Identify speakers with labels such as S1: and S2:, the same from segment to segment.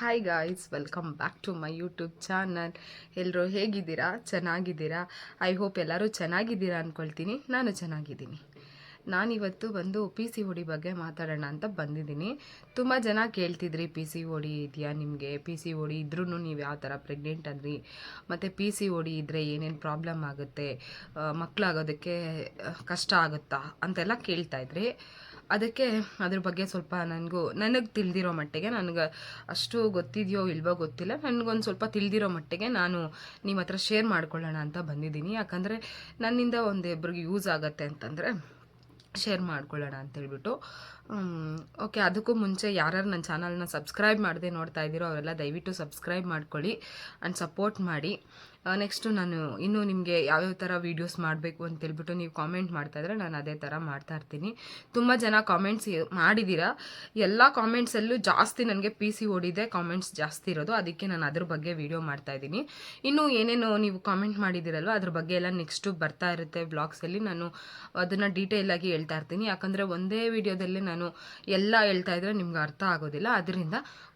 S1: Hi guys welcome back to my YouTube channel ಎಲ್ಲರೂ ಹೇಗಿದ್ದೀರಾ? ಚೆನ್ನಾಗಿದ್ದೀರಾ? ಐ ಹೋಪ್ ಎಲ್ಲರೂ ಚೆನ್ನಾಗಿದ್ದೀರಾ ಅಂದ್ಕೊಳ್ತೀನಿ ನಾನು ಚೆನ್ನಾಗಿದ್ದೀನಿ. ನಾನಿವತ್ತು ಬಂದು ಪಿ ಸಿ ಒಡಿ ಬಗ್ಗೆ ಮಾತಾಡೋಣ ಅಂತ ಬಂದಿದ್ದೀನಿ. ತುಂಬ ಜನ ಕೇಳ್ತಿದ್ರಿ ಪಿ ಸಿ ಒಡಿ ಇದೆಯಾ ನಿಮಗೆ? ಪಿ ಸಿ ಒಡಿ ಇದ್ರೂ ನೀವು ಯಾವ ಥರ ಪ್ರೆಗ್ನೆಂಟ್ ಅಂದ್ರಿ ಮತ್ತು ಪಿ ಸಿ ಒಡಿ ಇದ್ದರೆ ಏನೇನು ಪ್ರಾಬ್ಲಮ್ ಆಗುತ್ತೆ? ಮಕ್ಕಳಾಗೋದಕ್ಕೆ ಕಷ್ಟ ಆಗುತ್ತಾ? ಅಂತೆಲ್ಲ ಕೇಳ್ತಾ ಇದ್ರಿ. ಅದಕ್ಕೆ ಅದ್ರ ಬಗ್ಗೆ ಸ್ವಲ್ಪ ನನಗೂ, ನನಗೆ ತಿಳಿದಿರೋ ಮಟ್ಟಿಗೆ ನನಗೆ ಅಷ್ಟು ಗೊತ್ತಿದೆಯೋ ಇಲ್ವೋ ಗೊತ್ತಿಲ್ಲ. ನನಗೊಂದು ಸ್ವಲ್ಪ ತಿಳಿದಿರೋ ಮಟ್ಟಿಗೆ ನಾನು ನಿಮ್ಮ ಹತ್ರ ಶೇರ್ ಮಾಡ್ಕೊಳ್ಳೋಣ ಅಂತ ಬಂದಿದ್ದೀನಿ. ಯಾಕಂದರೆ ನನ್ನಿಂದ ಒಂದಿಬ್ರಿಗೆ ಯೂಸ್ ಆಗತ್ತೆ ಅಂತಂದರೆ ಶೇರ್ ಮಾಡ್ಕೊಳ್ಳೋಣ ಅಂತೇಳ್ಬಿಟ್ಟು ಓಕೆ, ಅದಕ್ಕೂ ಮುಂಚೆ ಯಾರ್ಯಾರು ನನ್ನ ಚಾನಲ್ನ ಸಬ್ಸ್ಕ್ರೈಬ್ ಮಾಡದೆ ನೋಡ್ತಾ ಇದ್ದೀರೋ ಅವರೆಲ್ಲ ದಯವಿಟ್ಟು ಸಬ್ಸ್ಕ್ರೈಬ್ ಮಾಡ್ಕೊಳ್ಳಿ ಆ್ಯಂಡ್ ಸಪೋರ್ಟ್ ಮಾಡಿ. ನೆಕ್ಸ್ಟು ನಾನು ಇನ್ನೂ ನಿಮಗೆ ಯಾವ್ಯಾವ ಥರ ವೀಡಿಯೋಸ್ ಮಾಡಬೇಕು ಅಂತೇಳ್ಬಿಟ್ಟು ನೀವು ಕಾಮೆಂಟ್ ಮಾಡ್ತಾ ಇದ್ರೆ ನಾನು ಅದೇ ಥರ ಮಾಡ್ತಾ ಇರ್ತೀನಿ. ತುಂಬ ಜನ ಕಾಮೆಂಟ್ಸ್ ಮಾಡಿದ್ದೀರಾ ಎಲ್ಲ ಕಾಮೆಂಟ್ಸಲ್ಲೂ ಜಾಸ್ತಿ ನನಗೆ ಪಿ ಸಿ ಓಡಿದೆ ಕಾಮೆಂಟ್ಸ್ ಜಾಸ್ತಿ ಇರೋದು. ಅದಕ್ಕೆ ನಾನು ಅದ್ರ ಬಗ್ಗೆ ವೀಡಿಯೋ ಮಾಡ್ತಾ ಇದ್ದೀನಿ. ಇನ್ನೂ ಏನೇನು ನೀವು ಕಾಮೆಂಟ್ ಮಾಡಿದ್ದೀರಲ್ವ, ಅದ್ರ ಬಗ್ಗೆ ಎಲ್ಲ ನೆಕ್ಸ್ಟು ಬರ್ತಾ ಇರುತ್ತೆ ಬ್ಲಾಗ್ಸಲ್ಲಿ ನಾನು ಅದನ್ನು ಡೀಟೇಲಾಗಿ ಹೇಳ್ತಾ ಇರ್ತೀನಿ. ಯಾಕಂದರೆ ಒಂದೇ ವಿಡಿಯೋದಲ್ಲಿ ನಾನು ಎಲ್ಲ ಹೇಳ್ತಾ ಇದ್ರೆ ನಿಮ್ಗೆ ಅರ್ಥ ಆಗೋದಿಲ್ಲ. ಅದರಿಂದ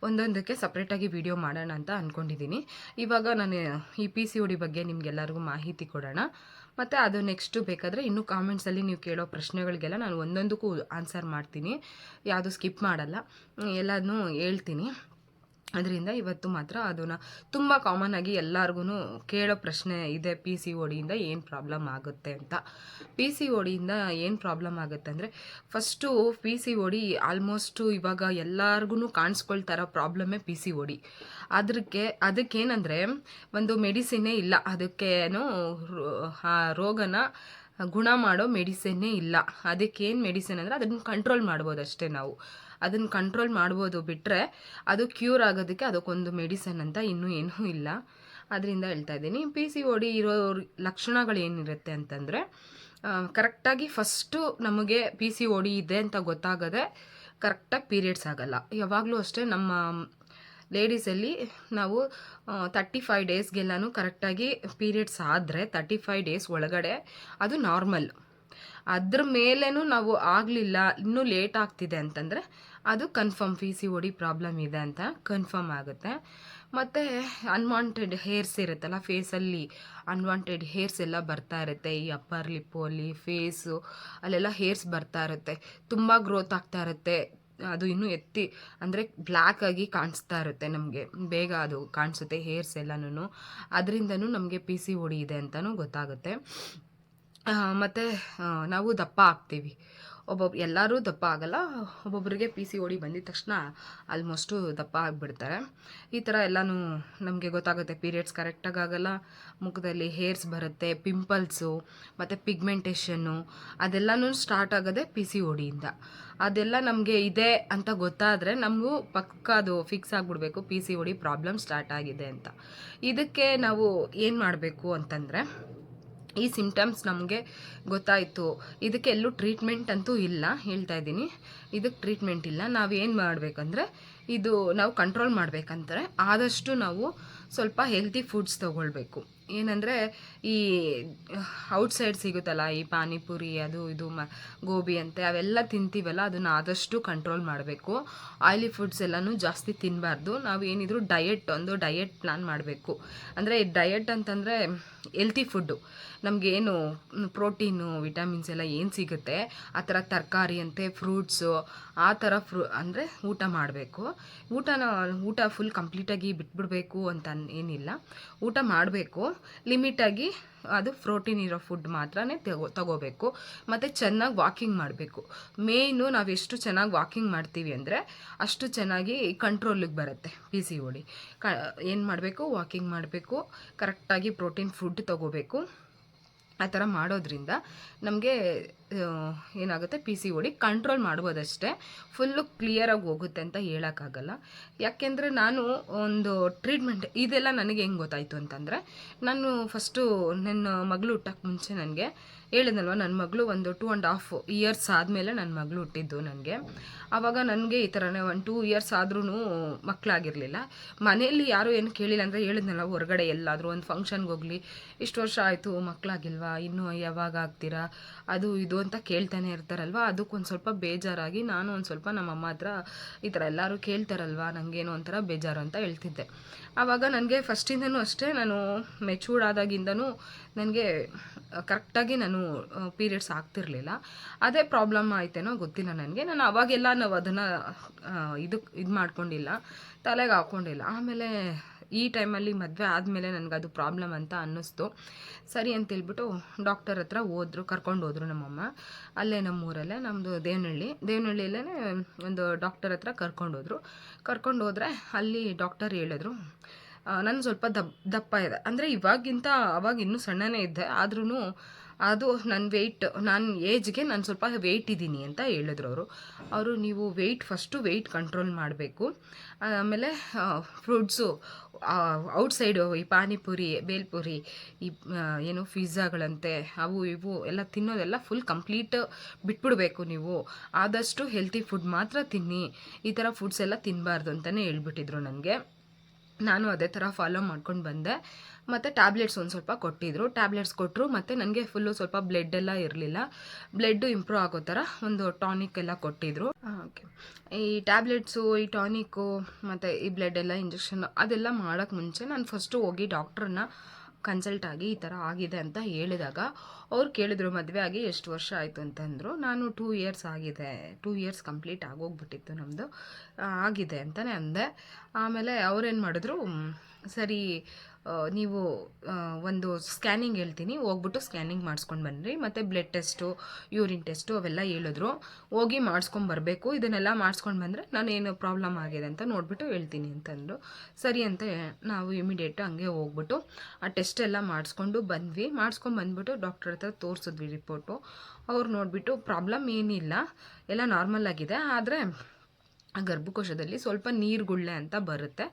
S1: ಒಂದೊಂದಕ್ಕೆ ಸಪ್ರೇಟಾಗಿ ವಿಡಿಯೋ ಮಾಡೋಣ ಅಂತ ಅಂದ್ಕೊಂಡಿದ್ದೀನಿ ಇವಾಗ ನಾನು ಈ ಪಿ ಒಡಿ ಬಗ್ಗೆ ನಿಮಗೆಲ್ಲರಿಗೂ ಮಾಹಿತಿ ಕೊಡೋಣ. ಮತ್ತು ಅದು ನೆಕ್ಸ್ಟು ಬೇಕಾದರೆ ಇನ್ನೂ ಕಾಮೆಂಟ್ಸಲ್ಲಿ ನೀವು ಕೇಳೋ ಪ್ರಶ್ನೆಗಳಿಗೆಲ್ಲ ನಾನು ಒಂದೊಂದಕ್ಕೂ ಆನ್ಸರ್ ಮಾಡ್ತೀನಿ. ಯಾವುದು ಸ್ಕಿಪ್ ಮಾಡಲ್ಲ. ಎಲ್ಲದನ್ನೂ ಹೇಳ್ತೀನಿ. ಅದರಿಂದ ಇವತ್ತು ಮಾತ್ರ ಅದನ್ನು ತುಂಬ ಕಾಮನ್ ಆಗಿ ಎಲ್ಲರಿಗೂ ಕೇಳೋ ಪ್ರಶ್ನೆ ಇದೆ ಪಿ ಸಿ ಒಡಿಯಿಂದ ಏನು ಪ್ರಾಬ್ಲಮ್ ಆಗುತ್ತೆ ಅಂತ. ಪಿ ಸಿ ಒಡಿಯಿಂದ ಏನು ಪ್ರಾಬ್ಲಮ್ ಆಗುತ್ತೆ ಅಂದರೆ first P C O D almost ಇವಾಗ ಎಲ್ಲರಿಗೂ ಕಾಣಿಸ್ಕೊಳ್ತಾರೋ ಪ್ರಾಬ್ಲಮ್ಮೇ ಪಿ ಸಿ ಒಡಿ ಅದಕ್ಕೆ ಅದಕ್ಕೇನಂದರೆ ಒಂದು ಮೆಡಿಸಿನೇ ಇಲ್ಲ. ಅದಕ್ಕೇನು ಆ ರೋಗನ ಗುಣ ಮಾಡೋ ಮೆಡಿಸಿನ್ನೇ ಇಲ್ಲ. ಅದಕ್ಕೇನು ಮೆಡಿಸಿನ್ ಅಂದರೆ ಅದನ್ನು ಕಂಟ್ರೋಲ್ ಮಾಡ್ಬೋದು ಅಷ್ಟೇ ನಾವು. ಅದನ್ನು ಕಂಟ್ರೋಲ್ ಮಾಡ್ಬೋದು ಬಿಟ್ಟರೆ ಅದು ಕ್ಯೂರ್ ಆಗೋದಕ್ಕೆ ಅದಕ್ಕೊಂದು ಮೆಡಿಸನ್ ಅಂತ ಇನ್ನೂ ಏನೂ ಇಲ್ಲ. ಅದರಿಂದ ಹೇಳ್ತಾ ಇದ್ದೀನಿ ಪಿ ಸಿ ಒಡಿ ಇರೋ ಲಕ್ಷಣಗಳು ಏನಿರುತ್ತೆ ಅಂತಂದರೆ ಕರೆಕ್ಟಾಗಿ ಫಸ್ಟು ನಮಗೆ ಪಿ ಸಿ ಒಡಿ ಇದೆ ಅಂತ ಗೊತ್ತಾಗದೆ ಕರೆಕ್ಟಾಗಿ ಪೀರಿಯಡ್ಸ್ ಆಗಲ್ಲ. ಯಾವಾಗಲೂ ಅಷ್ಟೇ ನಮ್ಮ ಲೇಡೀಸಲ್ಲಿ ನಾವು ತರ್ಟಿ ಫೈವ್ ಡೇಸ್ಗೆಲ್ಲನೂ ಕರೆಕ್ಟಾಗಿ ಪೀರಿಯಡ್ಸ್ ಆದರೆ ತರ್ಟಿ ಫೈವ್ ಡೇಸ್ ಒಳಗಡೆ ಅದು ನಾರ್ಮಲ್ ಅದ್ರ ಮೇಲೇನೂ ನಾವು ಆಗಲಿಲ್ಲ, ಇನ್ನೂ ಲೇಟ್ ಆಗ್ತಿದೆ ಅಂತಂದರೆ ಅದು confirm P C O D problem ಇದೆ ಅಂತ ಕನ್ಫರ್ಮ್ ಆಗುತ್ತೆ. ಮತ್ತು ಅನ್ವಾಂಟೆಡ್ ಹೇರ್ಸ್ ಇರುತ್ತಲ್ಲ ಫೇಸಲ್ಲಿ ಅನ್ವಾಂಟೆಡ್ ಹೇರ್ಸ್ ಎಲ್ಲ ಬರ್ತಾ ಇರುತ್ತೆ. ಈ ಅಪ್ಪರ್ ಲಿಪ್ಪು ಅಲ್ಲಿ ಫೇಸು ಅಲ್ಲೆಲ್ಲ ಹೇರ್ಸ್ ಬರ್ತಾ ಇರುತ್ತೆ. ತುಂಬ ಗ್ರೋತ್ ಆಗ್ತಾ ಇರುತ್ತೆ. ಅದು ಇನ್ನೂ ಎತ್ತಿ ಅಂದರೆ ಬ್ಲ್ಯಾಕ್ ಆಗಿ ಕಾಣಿಸ್ತಾ ಇರುತ್ತೆ ನಮಗೆ. ಬೇಗ ಅದು ಕಾಣಿಸುತ್ತೆ ಹೇರ್ಸ್ ಎಲ್ಲನೂ ಅದರಿಂದನೂ ನಮಗೆ ಪಿ ಸಿ ಓಡಿ ಇದೆ ಅಂತಲೂ ಗೊತ್ತಾಗುತ್ತೆ. ಮತ್ತು ನಾವು ದಪ್ಪ ಆಗ್ತೀವಿ. ಒಬ್ಬೊಬ್ಬ ಎಲ್ಲರೂ ದಪ್ಪ ಆಗಲ್ಲ. ಒಬ್ಬೊಬ್ಬರಿಗೆ ಪಿ ಸಿ ಓಡಿ ಬಂದಿದ ತಕ್ಷಣ ಆಲ್ಮೋಸ್ಟು ದಪ್ಪ ಆಗಿಬಿಡ್ತಾರೆ. ಈ ಥರ ಎಲ್ಲನೂ ನಮಗೆ ಗೊತ್ತಾಗುತ್ತೆ. ಪೀರಿಯಡ್ಸ್ ಕರೆಕ್ಟಾಗಿ ಆಗಲ್ಲ. ಮುಖದಲ್ಲಿ ಹೇರ್ಸ್ ಬರುತ್ತೆ ಪಿಂಪಲ್ಸು ಮತ್ತು ಪಿಗ್ಮೆಂಟೇಷನ್ನು ಅದೆಲ್ಲನೂ ಸ್ಟಾರ್ಟ್ ಆಗೋದೆ ಪಿ ಸಿ ಓಡಿಯಿಂದ ಅದೆಲ್ಲ ನಮಗೆ ಇದೆ ಅಂತ ಗೊತ್ತಾದರೆ ನಮಗೂ ಪಕ್ಕ ಅದು fix ಆಗಿಬಿಡ್ಬೇಕು. P C O D problem start ಆಗಿದೆ ಅಂತ. ಇದಕ್ಕೆ ನಾವು ಏನು ಮಾಡಬೇಕು ಅಂತಂದರೆ ಈ ಸಿಮ್ಟಮ್ಸ್ ನಮಗೆ ಗೊತ್ತಾಯಿತು. ಇದಕ್ಕೆ ಎಲ್ಲೂ ಟ್ರೀಟ್ಮೆಂಟ್ ಅಂತೂ ಇಲ್ಲ, ಹೇಳ್ತಾ ಇದ್ದೀನಿ. ಇದಕ್ಕೆ ಟ್ರೀಟ್ಮೆಂಟ್ ಇಲ್ಲ. ನಾವು ಏನು ಮಾಡಬೇಕಂದ್ರೆ, ಇದು ನಾವು ಕಂಟ್ರೋಲ್ ಮಾಡಬೇಕಂತಾರೆ ಆದಷ್ಟು ನಾವು ಸ್ವಲ್ಪ ಹೆಲ್ತಿ ಫುಡ್ಸ್ ತೊಗೊಳ್ಬೇಕು. ಏನಂದರೆ, ಈ ಔಟ್ಸೈಡ್ ಸಿಗುತ್ತಲ್ಲ, ಈ ಪಾನಿಪುರಿ, ಅದು ಇದು, ಮ, ಗೋಬಿ ಅಂತೆ, ಅವೆಲ್ಲ ತಿಂತೀವಲ್ಲ, ಅದನ್ನು ಆದಷ್ಟು ಕಂಟ್ರೋಲ್ ಮಾಡಬೇಕು. ಆಯಿಲಿ ಫುಡ್ಸ್ ಎಲ್ಲನೂ ಜಾಸ್ತಿ ತಿನ್ನಬಾರ್ದು ನಾವು ಏನಿದ್ರು ಡಯೆಟ್ ಒಂದು ಡಯೆಟ್ ಪ್ಲ್ಯಾನ್ ಮಾಡಬೇಕು. ಅಂದರೆ ಡಯೆಟ್ ಅಂತಂದರೆ ಹೆಲ್ತಿ ಫುಡ್ಡು ನಮಗೇನು ಪ್ರೋಟೀನು, ವಿಟಮಿನ್ಸ್ ಎಲ್ಲ ಏನು ಸಿಗುತ್ತೆ, ಆ ಥರ ತರಕಾರಿ ಅಂತೆ, ಫ್ರೂಟ್ಸು, ಆ ಥರ ಫ್ರೂ, ಅಂದರೆ ಊಟ ಮಾಡಬೇಕು. ಊಟನ, ಊಟ ಫುಲ್ ಕಂಪ್ಲೀಟಾಗಿ ಬಿಟ್ಬಿಡಬೇಕು ಅಂತ ಏನಿಲ್ಲ. ಊಟ ಮಾಡಬೇಕು. ಲಿಮಿಟಾಗಿ ಅದು ಪ್ರೋಟೀನ್ ಇರೋ ಫುಡ್ ಮಾತ್ರನೇ ತಗೋ, ತಗೋಬೇಕು. ಮತ್ತು ಚೆನ್ನಾಗಿ ವಾಕಿಂಗ್ ಮಾಡಬೇಕು. ಮೇಯ್ನು ನಾವು ಎಷ್ಟು ಚೆನ್ನಾಗಿ ವಾಕಿಂಗ್ ಮಾಡ್ತೀವಿ ಅಂದರೆ ಅಷ್ಟು ಚೆನ್ನಾಗಿ ಕಂಟ್ರೋಲಿಗೆ ಬರುತ್ತೆ ಪಿ ಸಿ ಓಡಿ ಕ, ಏನು ಮಾಡಬೇಕು? ವಾಕಿಂಗ್ ಮಾಡಬೇಕು. ಕರೆಕ್ಟಾಗಿ ಪ್ರೋಟೀನ್ ಫುಡ್ ತಗೋಬೇಕು. ಆ ಥರ ಮಾಡೋದ್ರಿಂದ ನಮಗೆ ಏನಾಗುತ್ತೆ P C O D control ಮಾಡ್ಬೋದಷ್ಟೇ. Full ಕ್ಲಿಯರಾಗಿ ಹೋಗುತ್ತೆ ಅಂತ ಹೇಳೋಕ್ಕಾಗಲ್ಲ. ಯಾಕೆಂದರೆ ನಾನು ಒಂದು ಟ್ರೀಟ್ಮೆಂಟ್ ಇದೆಲ್ಲ ನನಗೆ ಹೆಂಗೆ ಗೊತ್ತಾಯಿತು ಅಂತಂದರೆ, ನಾನು ಫಸ್ಟು ನನ್ನ ಮಗಳು ಹುಟ್ಟಕ್ಕೆ ಮುಂಚೆ ನನಗೆ ಹೇಳಿದ್ನಲ್ವ ನನ್ನ ಮಗಳು ಒಂದು ಟೂ ಆ್ಯಂಡ್ ಹಾಫ್ ಇಯರ್ಸ್ ಆದಮೇಲೆ ನನ್ನ ಮಗಳು ಹುಟ್ಟಿದ್ದು ನನಗೆ. ಆವಾಗ ನನಗೆ ಈ ಥರನೇ ಒಂದು ಟೂ ಇಯರ್ಸ್ ಆದ್ರೂ ಮಕ್ಕಳಾಗಿರಲಿಲ್ಲ ಮನೆಯಲ್ಲಿ ಯಾರೂ ಏನು ಕೇಳಿಲ್ಲ ಅಂದರೆ ಹೇಳಿದ್ನಲ್ಲ, ಹೊರಗಡೆ ಎಲ್ಲಾದರೂ ಒಂದು ಫಂಕ್ಷನ್ಗೆ ಹೋಗಲಿ, ಇಷ್ಟು ವರ್ಷ ಆಯಿತು ಮಕ್ಕಳಾಗಿಲ್ವಾ ಇನ್ನೂ ಯಾವಾಗ ಆಗ್ತೀರಾ, ಅದು ಇದು ಅಂತ ಕೇಳ್ತಾನೆ ಇರ್ತಾರಲ್ವ, ಅದಕ್ಕೊಂದು ಸ್ವಲ್ಪ ಬೇಜಾರಾಗಿ ನಾನು ಒಂದು ಸ್ವಲ್ಪ ನಮ್ಮಮ್ಮ ಹತ್ರ ಈ ಥರ ಎಲ್ಲರೂ ಕೇಳ್ತಾರಲ್ವ ನನಗೇನೋ ಒಂಥರ ಬೇಜಾರು ಅಂತ ಹೇಳ್ತಿದ್ದೆ. ಆವಾಗ ನನಗೆ ಫಸ್ಟಿಂದನೂ ಅಷ್ಟೇ ನಾನು ಮೆಚೂರ್ಡ್ ಆದಾಗಿಂದನೂ ನನಗೆ ಕರೆಕ್ಟಾಗಿ ನಾನು ಪೀರಿಯಡ್ಸ್ ಆಗ್ತಿರಲಿಲ್ಲ. ಅದೇ ಪ್ರಾಬ್ಲಮ್ ಆಯ್ತೇನೋ ಗೊತ್ತಿಲ್ಲ ನನಗೆ. ನಾನು ಅವಾಗೆಲ್ಲ ನಾವು ಅದನ್ನು ಇದು ಇದು ಮಾಡ್ಕೊಂಡಿಲ್ಲ, ತಲೆಗೆ ಹಾಕ್ಕೊಂಡಿಲ್ಲ ಆಮೇಲೆ ಈ ಟೈಮಲ್ಲಿ ಮದುವೆ ಆದಮೇಲೆ ನನಗೆ ಅದು ಪ್ರಾಬ್ಲಮ್ ಅಂತ ಅನ್ನಿಸ್ತು. ಸರಿ ಅಂತೇಳ್ಬಿಟ್ಟು ಡಾಕ್ಟರ್ ಹತ್ರ ಹೋದ್ರು, ಕರ್ಕೊಂಡು ಹೋದ್ರು ನಮ್ಮಮ್ಮ. ಅಲ್ಲೇ ನಮ್ಮೂರಲ್ಲೇ ನಮ್ಮದು ದೇವನಹಳ್ಳಿ. ದೇವನಹಳ್ಳಿಯಲ್ಲೇ ಒಂದು ಡಾಕ್ಟರ್ ಹತ್ರ ಕರ್ಕೊಂಡು ಹೋದ್ರು. ಕರ್ಕೊಂಡು ಹೋದರೆ ಅಲ್ಲಿ ಡಾಕ್ಟರ್ ಹೇಳಿದ್ರು ನಾನು ಸ್ವಲ್ಪ ದಪ್ಪ ದಪ್ಪ ಇದೆ. ಅಂದರೆ ಇವಾಗಿಂತ, ಅವಾಗ ಇನ್ನೂ ಸಣ್ಣನೇ ಇದ್ದೆ. ಆದ್ರೂ ಅದು ನನ್ನ ವೆಯ್ಟ್ ನನ್ನ ಏಜ್ಗೆ ನಾನು ಸ್ವಲ್ಪ ವೆಯ್ಟ್ ಇದ್ದೀನಿ ಅಂತ ಹೇಳಿದ್ರು ಅವರು. ಅವರು, ನೀವು ವೆಯ್ಟ್ ಫಸ್ಟು ವೆಯ್ಟ್ ಕಂಟ್ರೋಲ್ ಮಾಡಬೇಕು. ಆಮೇಲೆ ಫ್ರೂಟ್ಸು ಔಟ್ಸೈಡು ಈ ಪಾನಿಪುರಿ, ಬೇಲ್ಪುರಿ, ಈ ಏನು ಪಿಜ್ಜಾಗಳಂತೆ ಅವು ಇವು ಎಲ್ಲ ತಿನ್ನೋದೆಲ್ಲ ಫುಲ್ ಕಂಪ್ಲೀಟ್ ಬಿಟ್ಬಿಡಬೇಕು ನೀವು. ಆದಷ್ಟು ಹೆಲ್ತಿ ಫುಡ್ ಮಾತ್ರ ತಿನ್ನಿ. ಈ ಥರ ಫುಡ್ಸ್ ಎಲ್ಲ ತಿನ್ನಬಾರ್ದು ಅಂತಲೇ ಹೇಳ್ಬಿಟ್ಟಿದ್ರು ನನಗೆ ನಾನು ಅದೇ ಥರ ಫಾಲೋ ಮಾಡ್ಕೊಂಡು ಬಂದೆ. ಮತ್ತು ಟ್ಯಾಬ್ಲೆಟ್ಸ್ ಒಂದು ಸ್ವಲ್ಪ ಕೊಟ್ಟಿದ್ರು. ಟ್ಯಾಬ್ಲೆಟ್ಸ್ ಕೊಟ್ಟರು ಮತ್ತು ನನಗೆ ಫುಲ್ಲು ಸ್ವಲ್ಪ ಬ್ಲಡ್ ಎಲ್ಲ ಇರಲಿಲ್ಲ. ಬ್ಲಡ್ಡು ಇಂಪ್ರೂವ್ ಆಗೋ ಥರ ಒಂದು ಟಾನಿಕ್ ಎಲ್ಲ ಕೊಟ್ಟಿದ್ರು. ಓಕೆ ಈ ಟ್ಯಾಬ್ಲೆಟ್ಸು ಈ ಟಾನಿಕ್ಕು ಮತ್ತು ಈ ಬ್ಲಡ್ ಎಲ್ಲ ಇಂಜೆಕ್ಷನ್ ಅದೆಲ್ಲ ಮಾಡೋಕ್ಕೆ ಮುಂಚೆ ನಾನು ಫಸ್ಟು ಹೋಗಿ ಡಾಕ್ಟ್ರನ್ನ ಕನ್ಸಲ್ಟ್ ಆಗಿ ಈ ಥರ ಆಗಿದೆ ಅಂತ ಹೇಳಿದಾಗ ಅವ್ರು ಕೇಳಿದ್ರು, ಮದುವೆ ಆಗಿ ಎಷ್ಟು ವರ್ಷ ಆಯಿತು? ಅಂತಂದರು, ನಾನು ಟೂ ಇಯರ್ಸ್ ಆಗಿದೆ ಟೂ ಇಯರ್ಸ್ ಕಂಪ್ಲೀಟ್ ಆಗೋಗ್ಬಿಟ್ಟಿತ್ತು ನಮ್ಮದು ಆಗಿದೆ ಅಂತಲೇ ಅಂದೆ. ಆಮೇಲೆ ಅವ್ರೇನು ಮಾಡಿದ್ರು ಸರಿ ನೀವು ಒಂದು ಸ್ಕ್ಯಾನಿಂಗ್ ಹೇಳ್ತೀನಿ. ಹೋಗ್ಬಿಟ್ಟು ಸ್ಕ್ಯಾನಿಂಗ್ ಮಾಡಿಸ್ಕೊಂಡು ಬನ್ನಿರಿ ಮತ್ತು ಬ್ಲಡ್ ಟೆಸ್ಟು ಯೂರಿನ್ ಟೆಸ್ಟು ಅವೆಲ್ಲ ಹೇಳಿದ್ರು. ಹೋಗಿ ಮಾಡಿಸ್ಕೊಂಡು ಬರಬೇಕು. ಇದನ್ನೆಲ್ಲ ಮಾಡಿಸ್ಕೊಂಡು ಬಂದರೆ ನಾನು ಏನು ಪ್ರಾಬ್ಲಮ್ ಆಗಿದೆ ಅಂತ ನೋಡಿಬಿಟ್ಟು ಹೇಳ್ತೀನಿ ಅಂತಂದರು. ಸರಿ ಅಂತ ನಾವು ಇಮಿಡಿಯೇಟ್ ಹಂಗೆ ಹೋಗ್ಬಿಟ್ಟು ಆ ಟೆಸ್ಟ್ ಎಲ್ಲ ಮಾಡಿಸ್ಕೊಂಡು ಬಂದ್ವಿ. ಮಾಡಿಸ್ಕೊಂಡು ಬಂದ್ಬಿಟ್ಟು ಡಾಕ್ಟ್ರ್ ಹತ್ರ ತೋರಿಸಿದ್ವಿ ರಿಪೋರ್ಟು ಅವ್ರು ನೋಡಿಬಿಟ್ಟು ಪ್ರಾಬ್ಲಮ್ ಏನಿಲ್ಲ. ಎಲ್ಲ ನಾರ್ಮಲ್ ಆಗಿದೆ. ಆದರೆ ಗರ್ಭಕೋಶದಲ್ಲಿ ಸ್ವಲ್ಪ ನೀರುಗುಳ್ಳೆ ಅಂತ ಬರುತ್ತೆ.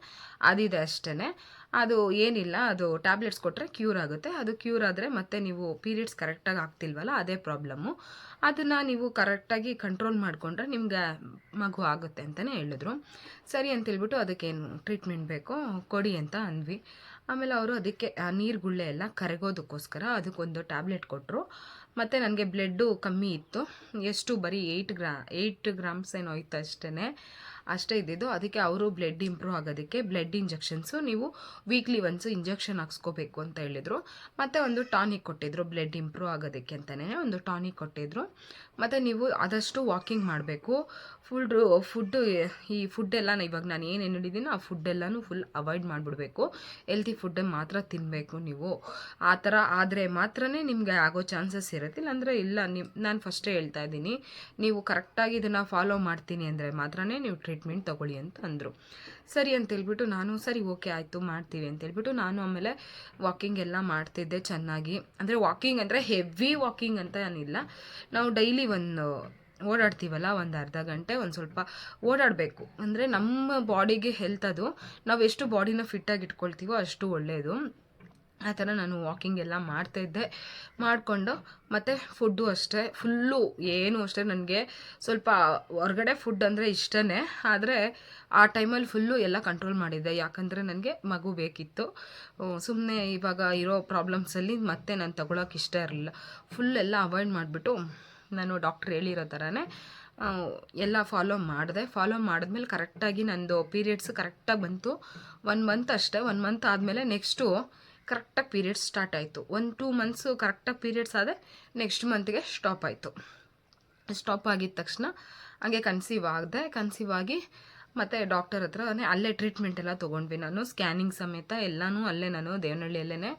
S1: ಅದಿದೆ ಅಷ್ಟೇ ಅದು ಏನಿಲ್ಲ, ಅದು ಟ್ಯಾಬ್ಲೆಟ್ಸ್ ಕೊಟ್ಟರೆ ಕ್ಯೂರ್ ಆಗುತ್ತೆ. ಅದು ಕ್ಯೂರ್ ಆದರೆ ಮತ್ತೆ ನೀವು ಪೀರಿಯಡ್ಸ್ ಕರೆಕ್ಟಾಗಿ ಆಗ್ತಿಲ್ವಲ್ಲ, ಅದೇ ಪ್ರಾಬ್ಲಮ್ಮು ಅದನ್ನು ನೀವು ಕರೆಕ್ಟಾಗಿ ಕಂಟ್ರೋಲ್ ಮಾಡಿಕೊಂಡ್ರೆ ನಿಮಗೆ ಮಗು ಆಗುತ್ತೆ ಅಂತಲೇ ಹೇಳಿದ್ರು. ಸರಿ ಅಂತೇಳ್ಬಿಟ್ಟು ಅದಕ್ಕೇನು ಟ್ರೀಟ್ಮೆಂಟ್ ಬೇಕು ಕೊಡಿ ಅಂತ ಅಂದ್ವಿ. ಆಮೇಲೆ ಅವರು ಅದಕ್ಕೆ ಆ ನೀರುಗುಳ್ಳೆ ಎಲ್ಲ ಕರಗೋದಕ್ಕೋಸ್ಕರ ಅದಕ್ಕೊಂದು ಟ್ಯಾಬ್ಲೆಟ್ ಕೊಟ್ಟರು ಮತ್ತು ನನಗೆ ಬ್ಲಡ್ಡು ಕಮ್ಮಿ ಇತ್ತು. ಎಷ್ಟು ಬರೀ ಏಯ್ಟ್ ಗ್ರಾ ಏಯ್ಟ್ ಗ್ರಾಮ್ಸ್ ಏನೋ ಇತ್ತು ಅಷ್ಟೇ ಅಷ್ಟೇ ಇದ್ದಿದ್ದು. ಅದಕ್ಕೆ ಅವರು ಬ್ಲಡ್ ಇಂಪ್ರೂವ್ ಆಗೋದಕ್ಕೆ ಬ್ಲಡ್ ಇಂಜೆಕ್ಷನ್ಸು ನೀವು ವೀಕ್ಲಿ ಒನ್ಸು ಇಂಜೆಕ್ಷನ್ ಹಾಕ್ಸ್ಕೋಬೇಕು ಅಂತ ಹೇಳಿದರು. ಮತ್ತು ಒಂದು ಟಾನಿಕ್ ಕೊಟ್ಟಿದ್ರು ಬ್ಲಡ್ ಇಂಪ್ರೂವ್ ಆಗೋದಕ್ಕೆ ಅಂತಲೇ ಒಂದು ಟಾನಿಕ್ ಕೊಟ್ಟಿದ್ರು. ಮತ್ತು ನೀವು ಆದಷ್ಟು ವಾಕಿಂಗ್ ಮಾಡಬೇಕು. ಫುಲ್ ಫುಡ್ಡು ಈ ಫುಡ್ಡೆಲ್ಲ ಇವಾಗ ನಾನು ಏನೇನು ಹೇಳಿದ್ದೀನೋ ಆ ಫುಡ್ಡೆಲ್ಲನೂ ಫುಲ್ ಅವಾಯ್ಡ್ ಮಾಡಿಬಿಡಬೇಕು. ಹೆಲ್ತಿ ಫುಡ್ಡೇ ಮಾತ್ರ ತಿನ್ನಬೇಕು ನೀವು. ಆ ಥರ ಆದರೆ ಮಾತ್ರನೇ ನಿಮಗೆ ಆಗೋ ಚಾನ್ಸಸ್ ಇರುತ್ತೆ. ಇಲ್ಲಾಂದರೆ ಇಲ್ಲ ನಿಮ್ಮ ನಾನು ಫಸ್ಟೇ ಹೇಳ್ತಾ ಇದ್ದೀನಿ. ನೀವು ಕರೆಕ್ಟಾಗಿ ಇದನ್ನು ಫಾಲೋ ಮಾಡ್ತೀನಿ ಅಂದರೆ ಮಾತ್ರನೇ ನೀವು ಟ್ರೀಟ್ಮೆಂಟ್ ತೊಗೊಳ್ಳಿ ಅಂತ ಅಂದರು. ಸರಿ ಅಂತೇಳ್ಬಿಟ್ಟು ನಾನು ಸರಿ, ಓಕೆ ಆಯಿತು, ಮಾಡ್ತೀವಿ ಅಂತೇಳ್ಬಿಟ್ಟು ನಾನು ಆಮೇಲೆ ವಾಕಿಂಗ್ ಎಲ್ಲ ಮಾಡ್ತಿದ್ದೆ ಚೆನ್ನಾಗಿ. ಅಂದರೆ ವಾಕಿಂಗ್ ಅಂದರೆ ಹೆವಿ ವಾಕಿಂಗ್ ಅಂತ ಏನಿಲ್ಲ. ನಾವು ಡೈಲಿ ಒಂದು ಓಡಾಡ್ತೀವಲ್ಲ, ಒಂದು ಅರ್ಧ ಗಂಟೆ, ಒಂದು ಸ್ವಲ್ಪ ಓಡಾಡಬೇಕು. ಅಂದರೆ ನಮ್ಮ ಬಾಡಿಗೆ ಹೆಲ್ತ್ ಅದು. ನಾವು ಎಷ್ಟು ಬಾಡಿನ ಫಿಟ್ಟಾಗಿ ಇಟ್ಕೊಳ್ತೀವೋ ಅಷ್ಟು ಒಳ್ಳೆಯದು ಆ ಥರ ನಾನು ವಾಕಿಂಗ್ ಎಲ್ಲ ಮಾಡ್ತಾಯಿದ್ದೆ ಮಾಡಿಕೊಂಡು ಮತ್ತು ಫುಡ್ಡು ಅಷ್ಟೇ ಫುಲ್ಲು ಏನು ಅಷ್ಟೇ. ನನಗೆ ಸ್ವಲ್ಪ ಹೊರಗಡೆ ಫುಡ್ ಅಂದರೆ ಇಷ್ಟನೇ. ಆದರೆ ಆ ಟೈಮಲ್ಲಿ ಫುಲ್ಲು ಎಲ್ಲ ಕಂಟ್ರೋಲ್ ಮಾಡಿದ್ದೆ. ಯಾಕಂದರೆ ನನಗೆ ಮಗು ಬೇಕಿತ್ತು. ಸುಮ್ಮನೆ ಇವಾಗ ಇರೋ ಪ್ರಾಬ್ಲಮ್ಸಲ್ಲಿ ಮತ್ತೆ ನಾನು ತಗೊಳಕ್ಕೆ ಇಷ್ಟ ಇರಲಿಲ್ಲ. ಫುಲ್ ಎಲ್ಲ ಅವಾಯ್ಡ್ ಮಾಡಿಬಿಟ್ಟು ನಾನು ಡಾಕ್ಟ್ರ್ ಹೇಳಿರೋ ಥರನೇ ಎಲ್ಲ ಫಾಲೋ ಮಾಡಿದೆ. ಫಾಲೋ ಮಾಡಿದ್ಮೇಲೆ ಕರೆಕ್ಟಾಗಿ ನಂದು ಪೀರಿಯಡ್ಸ್ ಕರೆಕ್ಟಾಗಿ ಬಂತು. ಒನ್ ಮಂತ್ ಅಷ್ಟೇ. ಒನ್ ಮಂತ್ ಆದಮೇಲೆ ನೆಕ್ಸ್ಟು ಕರೆಕ್ಟಾಗಿ ಪೀರಿಯಡ್ಸ್ ಸ್ಟಾರ್ಟ್ ಆಯಿತು. ಒನ್ ಟೂ ಮಂತ್ಸು ಕರೆಕ್ಟಾಗಿ ಪೀರಿಯಡ್ಸ್ ಆದರೆ ನೆಕ್ಸ್ಟ್ ಮಂತ್ಗೆ ಸ್ಟಾಪ್ ಆಯಿತು. ಸ್ಟಾಪ್ ಆಗಿದ ತಕ್ಷಣ ಹಂಗೆ ಕನ್ಸೀವ್ ಆಗಿದೆ. ಕನ್ಸೀವ್ ಆಗಿ ಮತ್ತು ಡಾಕ್ಟರ್ ಹತ್ರ ಅಲ್ಲೇ ಟ್ರೀಟ್ಮೆಂಟ್ ಎಲ್ಲ ತೊಗೊಂಡ್ವಿ ನಾನು. ಸ್ಕ್ಯಾನಿಂಗ್ ಸಮೇತ ಎಲ್ಲನೂ ಅಲ್ಲೇ ನಾನು ದೇವನಹಳ್ಳಿಯಲ್ಲೇ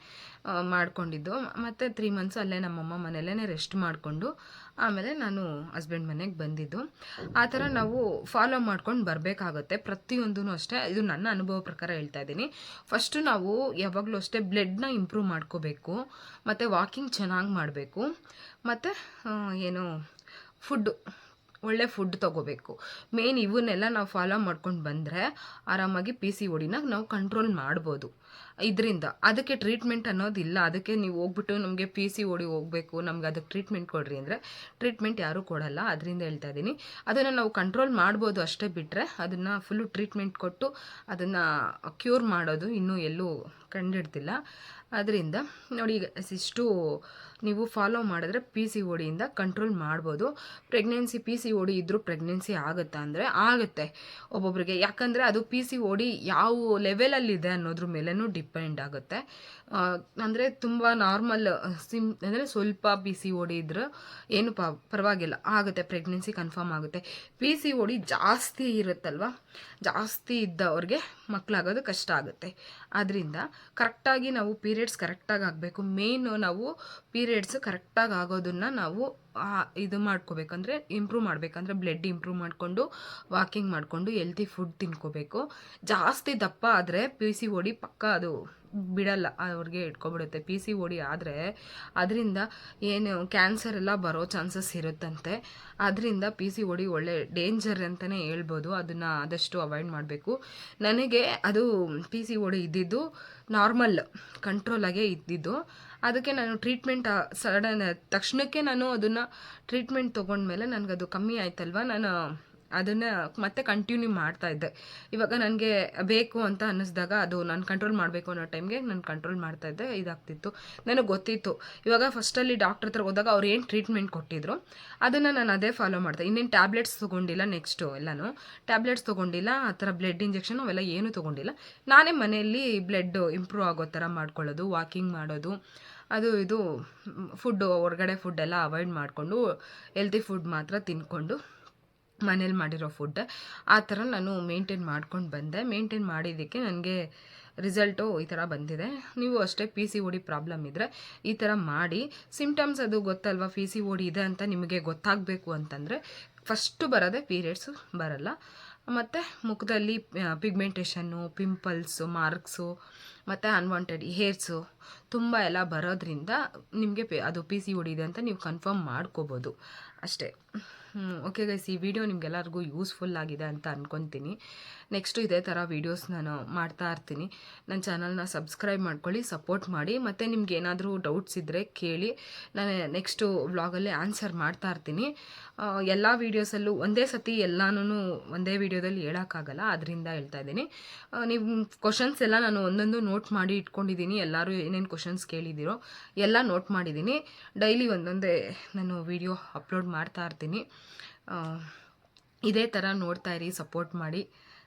S1: ಮಾಡ್ಕೊಂಡಿದ್ದು. ಮತ್ತು ತ್ರೀ ಮಂತ್ಸ್ ಅಲ್ಲೇ ನಮ್ಮಮ್ಮ ಮನೆಯಲ್ಲೇ ರೆಸ್ಟ್ ಮಾಡಿಕೊಂಡು, ಆಮೇಲೆ ನಾನು ಹಸ್ಬೆಂಡ್ ಮನೆಗೆ ಬಂದಿದ್ದು. ಆ ಥರ ನಾವು ಫಾಲೋ ಮಾಡ್ಕೊಂಡು ಬರಬೇಕಾಗುತ್ತೆ ಪ್ರತಿಯೊಂದೂ ಅಷ್ಟೇ. ಇದು ನನ್ನ ಅನುಭವ ಪ್ರಕಾರ ಹೇಳ್ತಾ ಇದ್ದೀನಿ. ಫಸ್ಟು ನಾವು ಯಾವಾಗಲೂ ಅಷ್ಟೇ ಬ್ಲಡ್ನ ಇಂಪ್ರೂವ್ ಮಾಡ್ಕೋಬೇಕು, ಮತ್ತು ವಾಕಿಂಗ್ ಚೆನ್ನಾಗಿ ಮಾಡಬೇಕು. ಮತ್ತು ಏನು ಫುಡ್ಡು ಒಳ್ಳೆ ಫುಡ್ ತೊಗೋಬೇಕು. ಮೇನ್ ಇವನ್ನೆಲ್ಲ ನಾವು ಫಾಲೋ ಮಾಡ್ಕೊಂಡು ಬಂದರೆ ಆರಾಮಾಗಿ ಪಿ ಸಿ ಓಡಿನ ನಾವು ಕಂಟ್ರೋಲ್ ಮಾಡ್ಬೋದು. ಇದರಿಂದ. ಅದಕ್ಕೆ ಟ್ರೀಟ್ಮೆಂಟ್ ಅನ್ನೋದಿಲ್ಲ. ಅದಕ್ಕೆ ನೀವು ಹೋಗ್ಬಿಟ್ಟು ನಮಗೆ ಪಿ ಸಿ ಓಡಿ ಹೋಗಬೇಕು. ನಮ್ಗೆ ಅದಕ್ಕೆ ಟ್ರೀಟ್ಮೆಂಟ್ ಕೊಡ್ರಿ ಅಂದರೆ ಟ್ರೀಟ್ಮೆಂಟ್ ಯಾರೂ ಕೊಡಲ್ಲ. ಅದರಿಂದ ಹೇಳ್ತಾ ಇದ್ದೀನಿ. ಅದನ್ನು ನಾವು ಕಂಟ್ರೋಲ್ ಮಾಡ್ಬೋದು ಅಷ್ಟೇ ಬಿಟ್ಟರೆ ಅದನ್ನು ಫುಲ್ಲು ಟ್ರೀಟ್ಮೆಂಟ್ ಕೊಟ್ಟು ಅದನ್ನು ಕ್ಯೂರ್ ಮಾಡೋದು ಇನ್ನೂ ಎಲ್ಲೂ ಕಂಡಿಡ್ತಿಲ್ಲ. ಅದರಿಂದ ನೋಡಿ ಈಗ ಇಷ್ಟು ನೀವು ಫಾಲೋ ಮಾಡಿದ್ರೆ ಪಿ ಸಿ ಓಡಿಯಿಂದ ಕಂಟ್ರೋಲ್ ಮಾಡ್ಬೋದು. Pregnancy P C O D pregnancy ಆಗುತ್ತಾ ಅಂದರೆ ಆಗುತ್ತೆ ಒಬ್ಬೊಬ್ರಿಗೆ. ಯಾಕಂದರೆ ಅದು ಪಿ ಸಿ ಓಡಿ ಯಾವ ಲೆವೆಲಲ್ಲಿದೆ ಅನ್ನೋದ್ರ ಮೇಲೂ ಡಿಪೆಂಡ್ ಆಗುತ್ತೆ. ಅಂದರೆ ತುಂಬ ನಾರ್ಮಲ್ ಸಿಮ್, ಅಂದರೆ ಸ್ವಲ್ಪ ಪಿ ಸಿ ಓಡಿ ಇದ್ರೆ ಏನು ಪ, ಪರವಾಗಿಲ್ಲ, ಆಗುತ್ತೆ ಪ್ರೆಗ್ನೆನ್ಸಿ ಕನ್ಫರ್ಮ್ ಆಗುತ್ತೆ. ಪಿ ಸಿ ಓಡಿ ಜಾಸ್ತಿ ಇರುತ್ತಲ್ವ? ಜಾಸ್ತಿ ಇದ್ದವ್ರಿಗೆ ಮಕ್ಕಳಾಗೋದು ಕಷ್ಟ ಆಗುತ್ತೆ. ಆದ್ದರಿಂದ ಕರೆಕ್ಟಾಗಿ ನಾವು ಪೀರಿಯಡ್ಸ್ ಕರೆಕ್ಟಾಗಿ ಆಗಬೇಕು ಮೇಯ್ನು ನಾವು ಪೀರಿಯಡ್ಸ್ ಕರೆಕ್ಟಾಗಿ ಆಗೋದನ್ನು ನಾವು ಇದು ಮಾಡ್ಕೋಬೇಕಂದ್ರೆ ಇಂಪ್ರೂವ್ ಮಾಡಬೇಕಂದ್ರೆ ಬ್ಲಡ್ ಇಂಪ್ರೂವ್ ಮಾಡಿಕೊಂಡು ವಾಕಿಂಗ್ ಮಾಡಿಕೊಂಡು ಎಲ್ತಿ ಫುಡ್ ತಿನ್ಕೋಬೇಕು. ಜಾಸ್ತಿ ದಪ್ಪ ಆದರೆ ಪಿ ಸಿ ಓಡಿ ಪಕ್ಕ ಅದು ಬಿಡಲ್ಲ, ಅವ್ರಿಗೆ ಇಟ್ಕೊಬಿಡುತ್ತೆ. ಪಿ ಸಿ ಓಡಿ ಆದರೆ ಅದರಿಂದ ಏನು ಕ್ಯಾನ್ಸರ್ ಎಲ್ಲ ಬರೋ ಚಾನ್ಸಸ್ ಇರುತ್ತಂತೆ. ಅದರಿಂದ ಪಿ ಸಿ ಓಡಿ ಒಳ್ಳೆ ಡೇಂಜರ್ ಅಂತಲೇ ಹೇಳ್ಬೋದು. ಅದನ್ನು ಆದಷ್ಟು ಅವಾಯ್ಡ್ ಮಾಡಬೇಕು. ನನಗೆ ಅದು ಪಿ ಸಿ ಓಡಿ ಇದ್ದಿದ್ದು ನಾರ್ಮಲ್ ಕಂಟ್ರೋಲಾಗೇ ಇದ್ದಿದ್ದು. ಅದಕ್ಕೆ ನಾನು ಟ್ರೀಟ್ಮೆಂಟ್ ಸಡನ್ ತಕ್ಷಣಕ್ಕೆ ನಾನು ಅದನ್ನು ಟ್ರೀಟ್ಮೆಂಟ್ ತೊಗೊಂಡ್ಮೇಲೆ ನನಗದು ಕಮ್ಮಿ ಆಯ್ತಲ್ವ? ನಾನು ಅದನ್ನು ಮತ್ತೆ ಕಂಟಿನ್ಯೂ ಮಾಡ್ತಾ ಇದ್ದೆ. ಇವಾಗ ನನಗೆ ಬೇಕು ಅಂತ ಅನ್ನಿಸ್ದಾಗ ಅದು ನಾನು ಕಂಟ್ರೋಲ್ ಮಾಡಬೇಕು ಅನ್ನೋ ಟೈಮ್ಗೆ ನಾನು ಕಂಟ್ರೋಲ್ ಮಾಡ್ತಾ ಇದ್ದೆ, ಇದಾಗ್ತಿತ್ತು. ನನಗೆ ಗೊತ್ತಿತ್ತು. ಇವಾಗ ಫಸ್ಟಲ್ಲಿ ಡಾಕ್ಟ್ರ್ ಹತ್ರ ಹೋದಾಗ ಅವ್ರು ಏನು ಟ್ರೀಟ್ಮೆಂಟ್ ಕೊಟ್ಟಿದ್ರು, ಅದನ್ನು ನಾನು ಅದೇ ಫಾಲೋ ಮಾಡಿದೆ. ಇನ್ನೇನು ಟ್ಯಾಬ್ಲೆಟ್ಸ್ ತೊಗೊಂಡಿಲ್ಲ ನೆಕ್ಸ್ಟು ಎಲ್ಲನೂ. ಟ್ಯಾಬ್ಲೆಟ್ಸ್ ತೊಗೊಂಡಿಲ್ಲ, ಆ ಥರ ಬ್ಲಡ್ ಇಂಜೆಕ್ಷನ್ ಅವೆಲ್ಲ ಏನೂ ತೊಗೊಂಡಿಲ್ಲ. ನಾನೇ ಮನೆಯಲ್ಲಿ ಬ್ಲಡ್ ಇಂಪ್ರೂವ್ ಆಗೋ ಥರ ಮಾಡ್ಕೊಳ್ಳೋದು ವಾಕಿಂಗ್ ಮಾಡೋದು ಅದು ಇದು ಫುಡ್ಡು ಹೊರಗಡೆ ಫುಡ್ಡೆಲ್ಲ ಅವಾಯ್ಡ್ ಮಾಡಿಕೊಂಡು ಹೆಲ್ತಿ ಫುಡ್ ಮಾತ್ರ ತಿನ್ಕೊಂಡು ಮನೇಲಿ ಮಾಡಿರೋ ಫುಡ್ ಆ ಥರ ನಾನು ಮೇಂಟೈನ್ ಮಾಡ್ಕೊಂಡು ಬಂದೆ. ಮೇಂಟೈನ್ ಮಾಡಿದ್ದಕ್ಕೆ ನನಗೆ ರಿಸಲ್ಟು ಈ ಥರ ಬಂದಿದೆ. ನೀವು ಅಷ್ಟೇ ಪಿ ಸಿ ಓಡಿ ಪ್ರಾಬ್ಲಮ್ ಇದ್ದರೆ ಈ ಥರ ಮಾಡಿ. ಸಿಮ್ಟಮ್ಸ್ ಅದು ಗೊತ್ತಲ್ವಾ? ಪಿ ಸಿ ಓಡಿ ಇದೆ ಅಂತ ನಿಮಗೆ ಗೊತ್ತಾಗಬೇಕು ಅಂತಂದರೆ ಫಸ್ಟು ಬರೋದೇ ಪೀರಿಯಡ್ಸು ಬರಲ್ಲ. ಮತ್ತು ಮುಖದಲ್ಲಿ ಪಿಗ್ಮೆಂಟೇಷನ್ನು ಪಿಂಪಲ್ಸು ಮಾರ್ಕ್ಸು ಮತ್ತು ಅನ್ವಾಂಟೆಡ್ ಹೇರ್ಸು ತುಂಬ ಎಲ್ಲ ಬರೋದ್ರಿಂದ ನಿಮಗೆ ಪಿ, ಅದು ಪಿ ಸಿ ಓಡಿ ಅಂತ ನೀವು ಕನ್ಫರ್ಮ್ ಮಾಡ್ಕೋಬೋದು. ಅಷ್ಟೇ. ಓಕೆ ಗೈಸ್ ಈ ವಿಡಿಯೋ ನಿಮ್ಗೆಲ್ಲರಿಗೂ ಯೂಸ್ಫುಲ್ ಆಗಿದೆ ಅಂತ ಅಂದ್ಕೊತೀನಿ ನೆಕ್ಸ್ಟು ಇದೇ ಥರ ವೀಡಿಯೋಸ್ ನಾನು ಮಾಡ್ತಾ ಇರ್ತೀನಿ. ನನ್ನ ಚಾನಲ್ನ ಸಬ್ಸ್ಕ್ರೈಬ್ ಮಾಡ್ಕೊಳ್ಳಿ ಸಪೋರ್ಟ್ ಮಾಡಿ, ಮತ್ತು ನಿಮ್ಗೆ ಏನಾದರೂ ಡೌಟ್ಸ್ ಇದ್ದರೆ ಕೇಳಿ. ನಾನು ನೆಕ್ಸ್ಟು ವ್ಲಾಗಲ್ಲಿ ಆನ್ಸರ್ ಮಾಡ್ತಾ ಇರ್ತೀನಿ. ಎಲ್ಲ ವೀಡಿಯೋಸಲ್ಲೂ ಒಂದೇ ಸತಿ ಎಲ್ಲಾನು ಒಂದೇ ವೀಡಿಯೋದಲ್ಲಿ ಹೇಳೋಕ್ಕಾಗಲ್ಲ, ಅದರಿಂದ ಹೇಳ್ತಾ ಇದ್ದೀನಿ. ನಿಮ್ಮ ಕ್ವಶನ್ಸ್ ಎಲ್ಲ ನಾನು ಒಂದೊಂದು ನೋಟ್ ಮಾಡಿ ಇಟ್ಕೊಂಡಿದ್ದೀನಿ. ಎಲ್ಲರೂ ಏನೇನು ಕ್ವಶನ್ಸ್ ಕೇಳಿದ್ದೀರೋ ಎಲ್ಲ ನೋಟ್ ಮಾಡಿದ್ದೀನಿ. ಡೈಲಿ ಒಂದೊಂದೇ ನಾನು ವೀಡಿಯೋ ಅಪ್ಲೋಡ್ ಮಾಡ್ತಾ ಇರ್ತೀನಿ. ಇದೇ ಥರ ನೋಡ್ತಾ ಇರಿ ಸಪೋರ್ಟ್ ಮಾಡಿ.